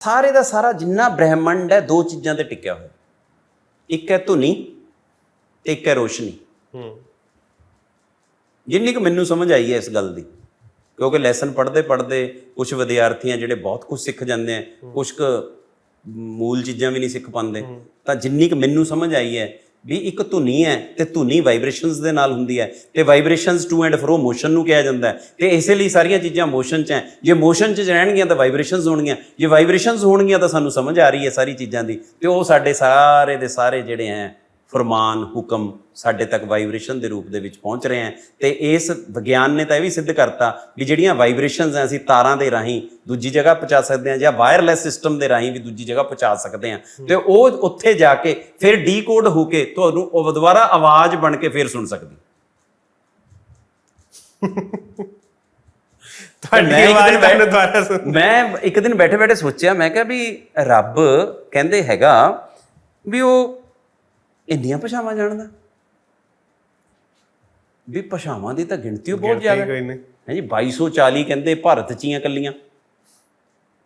ਸਾਰੇ ਦਾ ਸਾਰਾ ਜਿੰਨਾ ਬ੍ਰਹਿਮੰਡ ਹੈ ਦੋ ਚੀਜ਼ਾਂ ਤੇ ਟਿਕਿਆ ਹੋਇਆ। ਇੱਕ ਹੈ ਧੁਨੀ ਤੇ ਇੱਕ ਹੈ ਰੋਸ਼ਨੀ। ਹੂੰ। ਜਿੰਨੀ ਕੁ ਮੈਨੂੰ ਸਮਝ ਆਈ ਹੈ ਇਸ ਗੱਲ ਦੀ ਕਿਉਂਕਿ ਲੈਸਨ ਪੜ੍ਹਦੇ ਪੜ੍ਹਦੇ ਕੁਝ ਵਿਦਿਆਰਥੀ ਆ ਜਿਹੜੇ ਬਹੁਤ ਕੁਝ ਸਿੱਖ ਜਾਂਦੇ ਆ ਕੁਝ ਕੁ ਮੂਲ ਚੀਜ਼ਾਂ ਵੀ ਨਹੀਂ ਸਿੱਖ ਪਾਉਂਦੇ ਤਾਂ ਜਿੰਨੀ ਕੁ ਮੈਨੂੰ ਸਮਝ ਆਈ ਹੈ ਵੀ ਇੱਕ ਧੁਨੀ ਹੈ ਤੇ ਧੁਨੀ ਵਾਈਬ੍ਰੇਸ਼ਨਸ ਦੇ ਨਾਲ ਹੁੰਦੀ ਹੈ ਤੇ vibrations to and fro motion ਨੂੰ ਕਿਹਾ ਜਾਂਦਾ ਹੈ ਤੇ ਇਸੇ ਲਈ ਸਾਰੀਆਂ ਚੀਜ਼ਾਂ ਮੋਸ਼ਨ 'ਚ ਹੈ। ਜੇ ਮੋਸ਼ਨ 'ਚ ਰਹਿਣਗੀਆਂ ਤਾਂ ਵਾਈਬ੍ਰੇਸ਼ਨਸ ਹੋਣਗੀਆਂ, ਜੇ ਵਾਈਬ੍ਰੇਸ਼ਨਸ ਹੋਣਗੀਆਂ ਤਾਂ ਸਾਨੂੰ ਸਮਝ ਆ ਰਹੀ ਹੈ ਸਾਰੀ ਚੀਜ਼ਾਂ ਦੀ ਤੇ ਉਹ ਸਾਡੇ ਸਾਰੇ ਦੇ ਸਾਰੇ ਜਿਹੜੇ ਹੈ ਫਰਮਾਨ ਹੁਕਮ ਸਾਡੇ ਤੱਕ ਵਾਈਬ੍ਰੇਸ਼ਨ ਦੇ ਰੂਪ ਦੇ ਵਿੱਚ ਪਹੁੰਚ ਰਹੇ ਹਨ ਤੇ ਇਸ ਵਿਗਿਆਨ ਨੇ ਤਾਂ ਇਹ ਵੀ ਸਿੱਧ ਕਰਤਾ ਵੀ ਜਿਹੜੀਆਂ ਵਾਈਬ੍ਰੇਸ਼ਨਸ ਆ ਅਸੀਂ ਤਾਰਾਂ ਦੇ ਰਾਹੀਂ ਦੂਜੀ ਜਗ੍ਹਾ ਪਹੁੰਚਾ ਸਕਦੇ ਹਾਂ ਜਾਂ ਵਾਇਰਲੈਸ ਸਿਸਟਮ ਦੇ ਰਾਹੀਂ ਵੀ ਦੂਜੀ ਜਗ੍ਹਾ ਪਹੁੰਚਾ ਸਕਦੇ ਹਾਂ। ਤੇ ਉਹ ਉੱਥੇ ਜਾ ਕੇ ਫਿਰ ਡੀਕੋਡ ਹੋ ਕੇ ਤੁਹਾਨੂੰ ਉਹ ਦੁਬਾਰਾ ਆਵਾਜ਼ ਬਣ ਕੇ ਫਿਰ ਸੁਣ ਸਕਦੀ। ਤੁਹਾਡੀ ਆਵਾਜ਼ ਤੁਹਾਨੂੰ ਦੁਬਾਰਾ ਸੁਣ ਮੈਂ ਇੱਕ ਦਿਨ ਬੈਠੇ ਬੈਠੇ ਸੋਚਿਆ ਮੈਂ ਕਿਹਾ ਵੀ ਰੱਬ ਕਹਿੰਦੇ ਹੈਗਾ ਵੀ ਉਹ ਇੰਨੀਆਂ ਭਾਸ਼ਾਵਾਂ ਜਾਣਦਾ। ਵੀ ਭਾਸ਼ਾਵਾਂ ਦੀ ਤਾਂ ਗਿਣਤੀ ਬਹੁਤ ਜ਼ਿਆਦਾ। ਹੈ ਜੀ 2240 ਕਹਿੰਦੇ ਭਾਰਤ ਚ ਹੀ ਆ ਕੱਲੀਆਂ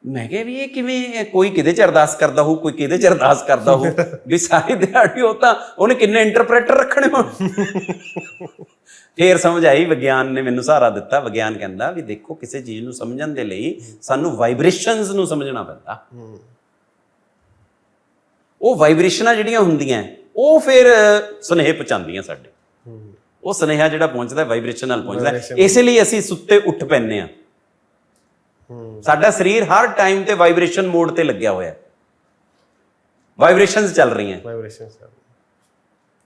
ਮੈਂ ਕਿਹਾ ਵੀ ਇਹ ਕਿਵੇਂ ਕੋਈ ਕਿਹਦੇ ਚ ਅਰਦਾਸ ਕਰਦਾ ਹੋਊ ਕੋਈ ਕਿਹਦੇ ਚ ਅਰਦਾਸ ਕਰਦਾ ਹੋਊ? ਵੀ ਸਾਰੀ ਦਿਹਾੜੀ ਉਹ ਤਾਂ ਉਹਨੇ ਕਿੰਨੇ ਇੰਟਰਪ੍ਰੀਟਰ ਰੱਖਣੇ ਹੋਣ? ਫੇਰ ਸਮਝ ਆਈ ਵਿਗਿਆਨ ਨੇ ਮੈਨੂੰ ਸਹਾਰਾ ਦਿੱਤਾ। ਵਿਗਿਆਨ ਕਹਿੰਦਾ ਵੀ ਦੇਖੋ ਕਿਸੇ ਚੀਜ਼ ਨੂੰ ਸਮਝਣ ਦੇ ਲਈ ਸਾਨੂੰ ਵਾਈਬ੍ਰੇਸ਼ਨਸ ਨੂੰ ਸਮਝਣਾ ਪੈਂਦਾ। ਹੂੰ। ਉਹ ਵਾਈਬ੍ਰੇਸ਼ਨਾਂ ਜਿਹੜੀਆਂ ਹੁੰਦੀਆਂ ਉਹ ਫਿਰ ਸੁਨੇਹੇ ਪਹੁੰਚਾਉਂਦੀਆਂ ਸਾਡੇ। ਉਹ ਸੁਨੇਹਾ ਜਿਹੜਾ ਪਹੁੰਚਦਾ ਵਾਈਬ੍ਰੇਸ਼ਨ ਨਾਲ ਪਹੁੰਚਦਾ। ਇਸੇ ਲਈ ਅਸੀਂ ਸੁੱਤੇ ਉੱਠ ਪੈਂਦੇ ਆ ਸਾਡਾ ਸਰੀਰ ਹਰ ਟਾਈਮ ਤੇ ਵਾਈਬ੍ਰੇਸ਼ਨ ਮੋਡ ਤੇ ਲੱਗਿਆ ਹੋਇਆ ਹੈ। ਵਾਈਬ੍ਰੇਸ਼ਨਸ ਚੱਲ ਰਹੀਆਂ। ਵਾਈਬ੍ਰੇਸ਼ਨ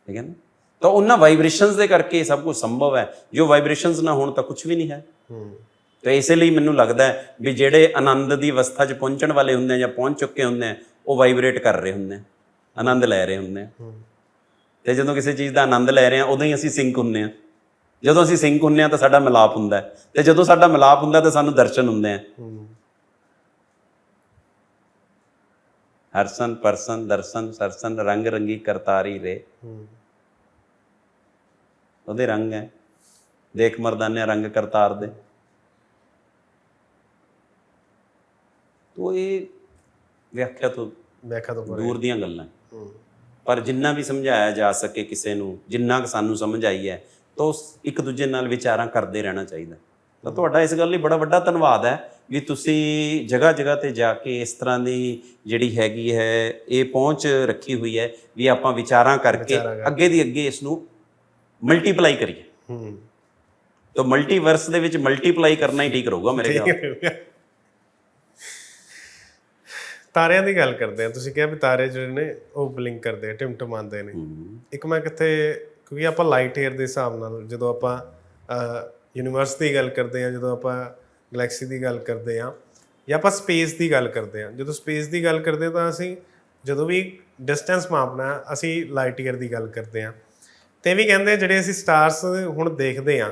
ਠੀਕ ਹੈ ਨਾ? ਤਾਂ ਉਹਨਾਂ ਵਾਈਬ੍ਰੇਸ਼ਨਸ ਦੇ ਕਰਕੇ ਸਭ ਕੁਝ ਸੰਭਵ ਹੈ। ਜੋ ਵਾਈਬ੍ਰੇਸ਼ਨਸ ਨਾ ਹੋਣ ਤਾਂ ਕੁਝ ਵੀ ਨਹੀਂ ਹੈ। ਹੂੰ। ਤੇ ਇਸੇ ਲਈ ਮੈਨੂੰ ਲੱਗਦਾ ਹੈ ਵੀ ਜਿਹੜੇ ਆਨੰਦ ਦੀ ਅਵਸਥਾ 'ਚ ਪਹੁੰਚਣ ਵਾਲੇ ਹੁੰਦੇ ਆ ਜਾਂ ਪਹੁੰਚ ਚੁੱਕੇ ਹੁੰਦੇ ਆ ਉਹ ਵਾਈਬ੍ਰੇਟ ਕਰ ਰਹੇ ਹੁੰਦੇ ਆ। ਆਨੰਦ ਲੈ ਰਹੇ ਹੁੰਦੇ ਆ ਤੇ ਜਦੋਂ ਕਿਸੇ ਚੀਜ਼ ਦਾ ਆਨੰਦ ਲੈ ਰਹੇ ਆ ਉਦੋਂ ਹੀ ਅਸੀਂ ਸਿੰਕ ਹੁੰਨੇ ਆ ਜਦੋਂ ਅਸੀਂ ਸਿੰਕ ਹੁੰਨੇ ਆ ਤਾਂ ਸਾਡਾ ਮਿਲਾਪ ਹੁੰਦਾ ਤੇ ਜਦੋਂ ਸਾਡਾ ਮਿਲਾਪ ਹੁੰਦਾ ਤਾਂ ਸਾਨੂੰ ਦਰਸ਼ਨ ਹੁੰਦੇ ਆ ਹਰਸਨ ਪਰਸਨ ਦਰਸ਼ਨ ਸਰਸਨ ਰੰਗ ਰੰਗੀ ਕਰਤਾਰੀ ਰੇ। ਉਹਦੇ ਰੰਗ ਹੈ। ਦੇਖ ਮਰਦਾਨੇ ਰੰਗ ਕਰਤਾਰ ਦੇ। ਤੋ ਇਹ ਵਿਆਖਿਆ ਤੋਂ ਵਿਆਖਿਆ ਤੋਂ ਦੂਰ ਦੀਆਂ ਗੱਲਾਂ ਪਰ ਜਿੰਨਾ ਵੀ ਸਮਝਾਇਆ ਜਾ ਸਕੇ ਕਿਸੇ ਨੂੰ ਜਿੰਨਾ ਕੁ ਸਾਨੂੰ ਸਮਝ ਆਈ ਹੈ ਤਾਂ ਇੱਕ ਦੂਜੇ ਨਾਲ ਵਿਚਾਰਾਂ ਕਰਦੇ ਰਹਿਣਾ ਚਾਹੀਦਾ। ਤਾਂ ਤੁਹਾਡਾ ਇਸ ਗੱਲ ਲਈ ਬੜਾ ਵੱਡਾ ਧੰਨਵਾਦ ਹੈ ਵੀ ਤੁਸੀਂ ਜਗ੍ਹਾ ਜਗ੍ਹਾ ਤੇ ਜਾ ਕੇ ਇਸ ਤਰ੍ਹਾਂ ਦੀ ਜਿਹੜੀ ਹੈਗੀ ਹੈ ਇਹ ਪਹੁੰਚ ਰੱਖੀ ਹੋਈ ਹੈ ਵੀ ਆਪਾਂ ਵਿਚਾਰਾਂ ਕਰਕੇ। ਅੱਗੇ ਦੀ ਅੱਗੇ ਇਸ ਨੂੰ ਮਲਟੀਪਲਾਈ ਕਰੀਏ। ਹੂੰ। ਤਾਂ ਮਲਟੀਵਰਸ ਦੇ ਵਿੱਚ ਮਲਟੀਪਲਾਈ ਕਰਨਾ ਹੀ ਠੀਕ ਰਹੂਗਾ ਮੇਰੇ ਖਿਆਲ ਤਾਰਿਆਂ ਦੀ ਗੱਲ ਕਰਦੇ ਆ ਤੁਸੀਂ ਕਿਹਾ ਵੀ ਤਾਰੇ ਜਿਹੜੇ ਨੇ ਉਹ ਬਲਿੰਕ ਕਰਦੇ ਆ ਟਿਮਟਮਾਉਂਦੇ ਨੇ। ਇੱਕ ਮੈਂ ਕਿੱਥੇ ਕਿਉਂਕਿ ਆਪਾਂ ਲਾਈਟ ਏਅਰ ਦੇ ਹਿਸਾਬ ਨਾਲ ਜਦੋਂ ਆਪਾਂ ਯੂਨੀਵਰਸ ਦੀ ਗੱਲ ਕਰਦੇ ਆ ਜਦੋਂ ਆਪਾਂ ਗੈਲੈਕਸੀ ਦੀ ਗੱਲ ਕਰਦੇ ਆ ਜਾਂ ਆਪਾਂ ਸਪੇਸ ਦੀ ਗੱਲ ਕਰਦੇ ਆ ਜਦੋਂ ਸਪੇਸ ਦੀ ਗੱਲ ਕਰਦੇ ਤਾਂ ਅਸੀਂ ਜਦੋਂ ਵੀ ਡਿਸਟੈਂਸ ਮਾਪਣਾ ਅਸੀਂ ਲਾਈਟ ਈਅਰ ਦੀ ਗੱਲ ਕਰਦੇ ਆ ਤੇ ਵੀ ਕਹਿੰਦੇ ਜਿਹੜੇ ਅਸੀਂ ਸਟਾਰਸ ਹੁਣ ਦੇਖਦੇ ਆ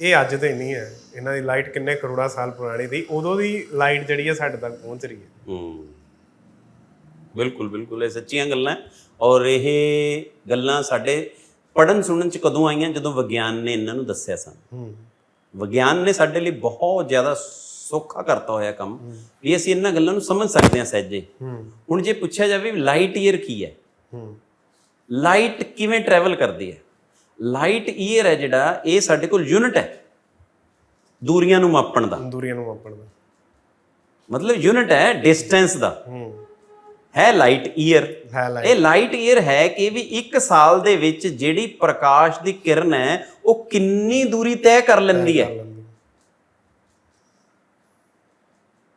ਇਹ ਅੱਜ ਦੇ ਨਹੀਂ ਹੈ। ਇਹਨਾਂ ਦੀ ਲਾਈਟ ਕਿੰਨੇ ਕਰੋੜਾਂ ਸਾਲ ਪੁਰਾਣੀ ਦੀ ਉਦੋਂ ਦੀ ਲਾਈਟ ਜਿਹੜੀ ਹੈ ਸਾਡੇ ਤੱਕ ਪਹੁੰਚ ਰਹੀ ਹੈ। ਹੂੰ। ਬਿਲਕੁਲ ਬਿਲਕੁਲ ਇਹ ਸੱਚੀਆਂ ਗੱਲਾਂ ਔਰ ਇਹ ਗੱਲਾਂ ਸਾਡੇ ਪੜਨ ਸੁਣਨ ਚ ਕਦੋਂ ਆਈਆਂ? ਜਦੋਂ ਵਿਗਿਆਨ ਨੇ ਇਹਨਾਂ ਨੂੰ ਦੱਸਿਆ ਸਾਨੂੰ। ਵਿਗਿਆਨ ਨੇ ਸਾਡੇ ਲਈ ਬਹੁਤ ਜ਼ਿਆਦਾ ਸੌਖਾ ਕਰਤਾ ਹੋਇਆ ਕੰਮ ਵੀ ਅਸੀਂ ਇਹਨਾਂ ਗੱਲਾਂ ਨੂੰ ਸਮਝ ਸਕਦੇ ਹਾਂ ਸਹਿਜੇ। ਹੁਣ ਜੇ ਪੁੱਛਿਆ ਜਾਵੇ ਲਾਈਟ ਈਅਰ ਕੀ ਹੈ? ਹੂੰ। ਲਾਈਟ ਕਿਵੇਂ ਟਰੈਵਲ ਕਰਦੀ ਹੈ? ਲਾਈਟ ਈਅਰ ਹੈ ਜਿਹੜਾ ਇਹ ਸਾਡੇ ਕੋਲ ਯੂਨਿਟ ਹੈ। ਦੂਰੀਆਂ ਨੂੰ ਮਾਪਣ ਦਾ। ਦੂਰੀਆਂ ਨੂੰ ਮਾਪਣ ਦਾ। ਮਤਲਬ ਯੂਨਿਟ ਹੈ ਡਿਸਟੈਂਸ ਦਾ। ਹੂੰ ਲਾਈਟ ਈਅਰ ਇਹ ਲਾਈਟ ਈਅਰ ਹੈ ਕਿ ਵੀ ਇੱਕ ਸਾਲ ਦੇ ਵਿੱਚ ਜਿਹੜੀ ਪ੍ਰਕਾਸ਼ ਦੀ ਕਿਰਨ ਹੈ ਉਹ ਕਿੰਨੀ ਦੂਰੀ ਤੈਅ ਕਰ ਲੈਂਦੀ ਹੈ?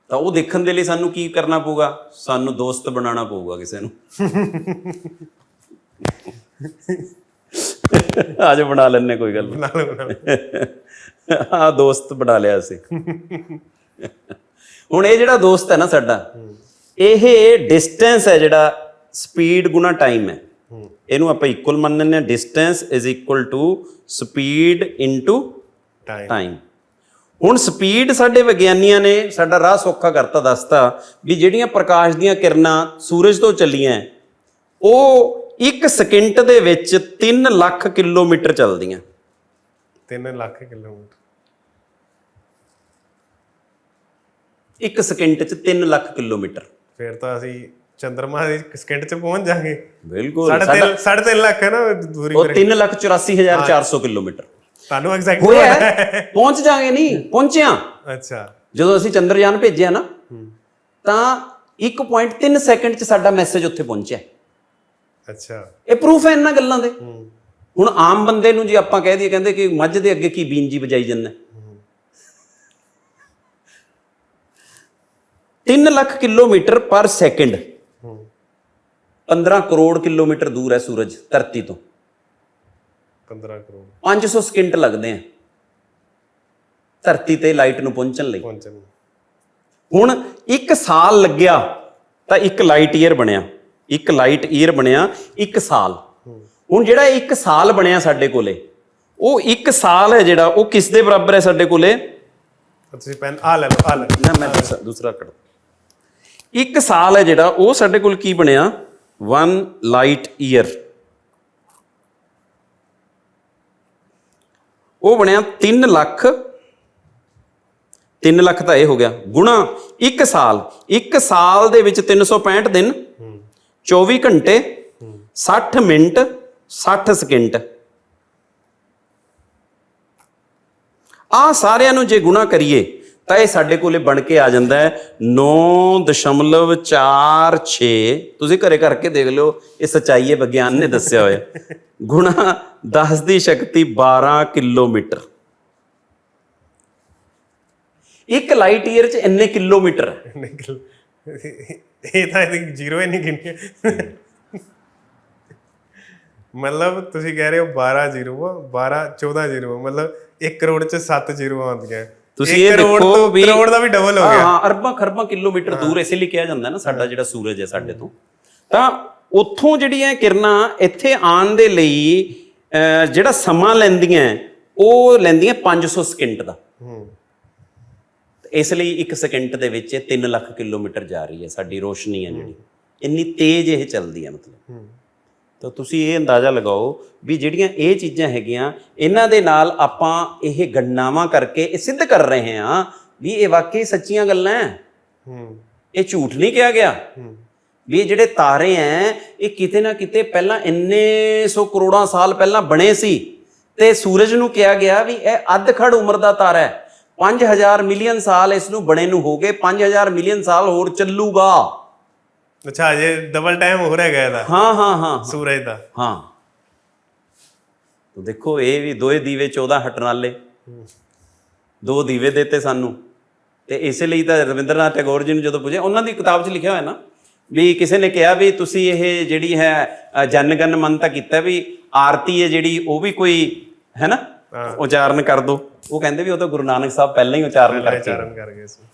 ਤਾਂ ਉਹ ਦੇਖਣ ਦੇ ਲਈ ਸਾਨੂੰ ਕੀ ਕਰਨਾ ਪਊਗਾ? ਸਾਨੂੰ ਦੋਸਤ ਬਣਾਉਣਾ ਪਊਗਾ ਕਿਸੇ ਨੂੰ। ਆਜੋ ਬਣਾ ਲੈਣੇ ਕੋਈ ਗੱਲ ਬਣਾ ਲਓ ਹਾਂ ਦੋਸਤ ਬਣਾ ਲਿਆ ਅਸੀਂ। ਹੁਣ ਇਹ ਜਿਹੜਾ ਦੋਸਤ ਹੈ ਨਾ ਸਾਡਾ ਇਹ ਡਿਸਟੈਂਸ ਹੈ ਜਿਹੜਾ ਸਪੀਡ ਗੁਣਾ ਟਾਈਮ ਹੈ। ਇਹਨੂੰ ਆਪਾਂ ਇਕੁਅਲ ਮੰਨ ਲੈਂਦੇ ਹਾਂ distance is equal to speed into time ਹੁਣ ਸਪੀਡ ਸਾਡੇ ਵਿਗਿਆਨੀਆਂ ਨੇ ਸਾਡਾ ਰਾਹ ਸੌਖਾ ਕਰਤਾ ਦੱਸਤਾ ਵੀ ਜਿਹੜੀਆਂ ਪ੍ਰਕਾਸ਼ ਦੀਆਂ ਕਿਰਨਾਂ ਸੂਰਜ ਤੋਂ ਚੱਲੀਆਂ ਉਹ 1 ਸਕਿੰਟ ਦੇ ਵਿੱਚ 3 ਲੱਖ ਕਿਲੋਮੀਟਰ ਚੱਲਦੀਆਂ। 3 ਲੱਖ ਕਿਲੋਮੀਟਰ। 1 ਸਕਿੰਟ 'ਚ 3 ਲੱਖ ਕਿਲੋਮੀਟਰ। ਫਿਰ ਤਾਂ ਅਸੀਂ ਚੰਦਰਮਾ ਦੀ ਸਕਿੰਟ 'ਚ ਪਹੁੰਚ ਜਾਾਂਗੇ। ਬਿਲਕੁਲ। ਸਾਢੇ ਤਿੰਨ ਸਾਢੇ ਤਿੰਨ ਲੱਖ ਹੈ ਨਾ ਦੂਰੀ ਉਹ 384400 ਕਿਲੋਮੀਟਰ। ਤੁਹਾਨੂੰ ਐਗਜ਼ੈਕਟ ਹੋਇਆ। ਪਹੁੰਚ ਜਾਗੇ ਨਹੀਂ ਪਹੁੰਚਿਆ। ਅੱਛਾ। ਜਦੋਂ ਅਸੀਂ ਚੰਦਰਯਾਨ ਭੇਜਿਆ ਨਾ ਤਾਂ 1.3 ਸੈਕਿੰਡ 'ਚ ਸਾਡਾ ਮੈਸੇਜ ਉੱਥੇ ਪਹੁੰਚਿਆ। ਅੱਛਾ। ਇਹ ਪ੍ਰੂਫ ਹੈ ਇਹਨਾਂ ਗੱਲਾਂ ਦੇ। ਹੁਣ ਆਮ ਬੰਦੇ ਨੂੰ ਜੇ ਆਪਾਂ ਕਹਿ ਦਈਏ ਕਹਿੰਦੇ ਕਿ ਮੱਝ ਦੇ ਅੱਗੇ ਕੀ ਬੀਨ ਜੀ ਵਜਾਈ ਜਾਂਦਾ 3 ਲੱਖ ਕਿਲੋਮੀਟਰ ਪਰ ਸੈਕਿੰਡ। ਹੂੰ 15 ਕਰੋੜ ਕਿਲੋਮੀਟਰ ਦੂਰ ਹੈ ਸੂਰਜ ਧਰਤੀ ਤੋਂ। 15 ਕਰੋੜ। 500 ਸਕਿੰਟ ਲੱਗਦੇ ਆ। ਧਰਤੀ ਤੇ ਲਾਈਟ ਨੂੰ ਪਹੁੰਚਣ ਲਈ। ਪਹੁੰਚਣ। ਹੁਣ 1 ਸਾਲ ਲੱਗਿਆ ਤਾਂ ਇੱਕ ਲਾਈਟ ਈਅਰ ਬਣਿਆ। ਇੱਕ ਲਾਈਟ ਈਅਰ ਬਣਿਆ 1 ਸਾਲ। ਹੁਣ ਜਿਹੜਾ 1 ਸਾਲ ਬਣਿਆ ਸਾਡੇ ਕੋਲੇ ਉਹ 1 ਸਾਲ ਹੈ ਜਿਹੜਾ ਉਹ ਕਿਸ ਦੇ ਬਰਾਬਰ ਹੈ ਸਾਡੇ ਕੋਲੇ? ਤੁਸੀਂ ਪੈਨ ਆ ਲੈ ਲਓ ਆ ਲੈ ਨਾ ਮੈਂ ਦੂਸਰਾ ਦੂਸਰਾ ਕੱਢ। ਇੱਕ ਸਾਲ ਹੈ ਜਿਹੜਾ, ਉਹ ਸਾਡੇ ਕੋਲ ਕੀ ਬਣਿਆ? 1 ਲਾਈਟ ਈਅਰ ਉਹ ਬਣਿਆ 3 ਲੱਖ 3 ਲੱਖ ਤਾਂ ਇਹ ਹੋ ਗਿਆ। ਗੁਣਾ 1 ਸਾਲ 1 ਸਾਲ ਦੇ ਵਿੱਚ 365 ਦਿਨ 24 ਘੰਟੇ 60 ਮਿੰਟ 60 ਸਕਿੰਟ। ਆ ਸਾਰਿਆਂ ਨੂੰ ਜੇ ਗੁਣਾ ਕਰੀਏ ਤਾਂ ਇਹ ਸਾਡੇ ਕੋਲੇ ਬਣ ਕੇ ਆ ਜਾਂਦਾ ਹੈ 9.46 ਤੁਸੀਂ ਘਰੇ ਕਰਕੇ ਦੇਖ ਲਿਓ, ਇਹ ਸਚਾਈ ਹੈ, ਵਿਗਿਆਨ ਨੇ ਦੱਸਿਆ ਹੋਇਆ। ਗੁਣਾ 10 ਦੀ ਸ਼ਕਤੀ 12 ਕਿਲੋਮੀਟਰ। ਇੱਕ ਲਾਈਟ ਈਅਰ ਚ ਇੰਨੇ ਕਿਲੋਮੀਟਰ। ਇਹ ਤਾਂ ਇਹ ਜ਼ੀਰੋ ਹੀ ਨਹੀਂ ਗਿਣਿਆ ਮਤਲਬ ਤੁਸੀਂ ਕਹਿ ਰਹੇ ਹੋ 12 ਜ਼ੀਰੋ ਆ 12 14 ਜ਼ੀਰੋ ਮਤਲਬ 1 ਕਰੋੜ ਚ 7 ਜ਼ੀਰੋ ਆਉਂਦੀਆਂ। ਤੁਸੀਂ ਇਹ ਦੇਖੋ ਵੀ ਕਰੋੜ ਦਾ ਵੀ ਡਬਲ ਹੋ ਗਿਆ। ਹਾਂ ਅਰਬਾਂ ਖਰਬਾਂ ਕਿਲੋਮੀਟਰ ਦੂਰ ਇਸੇ ਲਈ ਕਿਹਾ ਜਾਂਦਾ ਨਾ ਸਾਡਾ ਜਿਹੜਾ ਸੂਰਜ ਹੈ ਸਾਡੇ ਤੋਂ। ਤਾਂ ਉੱਥੋਂ ਜਿਹੜੀਆਂ ਕਿਰਨਾਂ ਇੱਥੇ ਆਉਣ ਦੇ ਲਈ ਜਿਹੜਾ ਸਮਾਂ ਲੈਂਦੀਆਂ ਉਹ ਲੈਂਦੀਆਂ 500 ਸਕਿੰਟ ਦਾ। ਇਸ ਲਈ 1 ਸਕਿੰਟ ਦੇ ਵਿੱਚ 3 ਲੱਖ ਕਿਲੋਮੀਟਰ ਜਾ ਰਹੀ ਹੈ ਸਾਡੀ ਰੋਸ਼ਨੀ ਹੈ ਜਿਹੜੀ। ਇੰਨੀ ਤੇਜ਼ ਇਹ ਚੱਲਦੀ ਹੈ ਮਤਲਬ। ਤਾਂ ਤੁਸੀਂ ਇਹ ਅੰਦਾਜ਼ਾ ਲਗਾਓ ਵੀ ਜਿਹੜੀਆਂ ਇਹ ਚੀਜ਼ਾਂ ਹੈਗੀਆਂ ਇਹਨਾਂ ਦੇ ਨਾਲ ਆਪਾਂ ਇਹ ਗਣਨਾਵਾਂ ਕਰਕੇ ਇਹ ਸਿੱਧ ਕਰ ਰਹੇ ਹਾਂ ਵੀ ਇਹ ਵਾਕਈ ਸੱਚੀਆਂ ਗੱਲਾਂ ਹੈ ਹੂੰ। ਇਹ ਝੂਠ ਨਹੀਂ ਕਿਹਾ ਗਿਆ। ਹੂੰ। ਵੀ ਇਹ ਜਿਹੜੇ ਤਾਰੇ ਐ ਇਹ ਕਿਤੇ ਨਾ ਕਿਤੇ ਪਹਿਲਾਂ ਇੰਨੇ ਸੌ ਕਰੋੜਾਂ ਸਾਲ ਪਹਿਲਾਂ ਬਣੇ ਸੀ। ਤੇ ਸੂਰਜ ਨੂੰ ਕਿਹਾ ਗਿਆ ਵੀ ਇਹ ਅੱਧ ਖੜ ਉਮਰ ਦਾ ਤਾਰਾ ਹੈ 5000 ਮਿਲੀਅਨ ਸਾਲ ਇਸ ਨੂੰ ਬਣੇ ਨੂੰ ਹੋ ਗਏ 5000 ਮਿਲੀਅਨ ਸਾਲ ਹੋਰ ਚੱਲੂਗਾ। ਅੱਛਾ ਜੇ ਡਬਲ ਟਾਈਮ ਹੋ ਰਿਹਾ ਗਿਆ ਦਾ? ਹਾਂ ਹਾਂ ਹਾਂ ਸੂਰਜ ਦਾ? ਹਾਂ। ਤਾਂ ਦੇਖੋ ਇਹ ਵੀ ਦੋਏ ਦੀਵੇ 14 ਹਟਰਾਲੇ ਦੋ ਦੀਵੇ ਦਿੱਤੇ ਸਾਨੂੰ। ਤੇ ਇਸੇ ਲਈ ਤਾਂ ਰਵਿੰਦਰਨਾਥ ਟੈਗੋਰ ਜੀ ਨੂੰ ਜਦੋਂ ਪੁੱਛਿਆ ਉਹਨਾਂ ਦੀ ਕਿਤਾਬ 'ਚ ਲਿਖਿਆ ਹੋਇਆ ਨਾ ਵੀ ਕਿਸੇ ਨੇ ਕਿਹਾ ਵੀ ਤੁਸੀਂ ਇਹ ਜਿਹੜੀ ਹੈ ਜਨ ਜਨਗਨ ਮਨ ਤਾਂ ਕੀਤਾ ਵੀ ਆਰਤੀ ਹੈ ਜਿਹੜੀ ਉਹ ਵੀ ਕੋਈ ਹੈ ਨਾ? ਉਚਾਰਨ ਕਰ ਦੋ। ਉਹ ਕਹਿੰਦੇ ਵੀ ਉਹ ਤਾਂ ਗੁਰੂ ਨਾਨਕ ਸਾਹਿਬ ਪਹਿਲਾਂ ਹੀ ਉਚਾਰਨ ਕਰਕੇ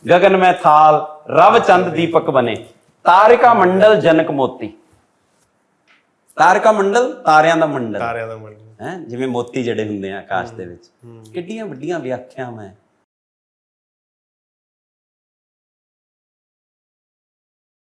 ਗਗਨ ਮੈਂ ਰਵ ਚੰਦ ਦੀਪਕ ਬਨੇ ਤਾਰਿਕਾ ਮੰਡਲ ਜਨਕ ਮੋਤੀ। ਤਾਰਿਕਾ ਮੰਡਲ ਤਾਰਿਆਂ ਦਾ ਮੰਡਲ। ਤਾਰਿਆਂ ਦਾ ਮੰਡਲ। ਹੈ ਜਿਵੇਂ ਮੋਤੀ ਜਿਹੜੇ ਹੁੰਦੇ ਆ ਆਕਾਸ਼ ਦੇ ਵਿੱਚ। ਕਿੱਡੀਆਂ ਵੱਡੀਆਂ ਵਿਆਖਿਆਵਾਂ ਹੈ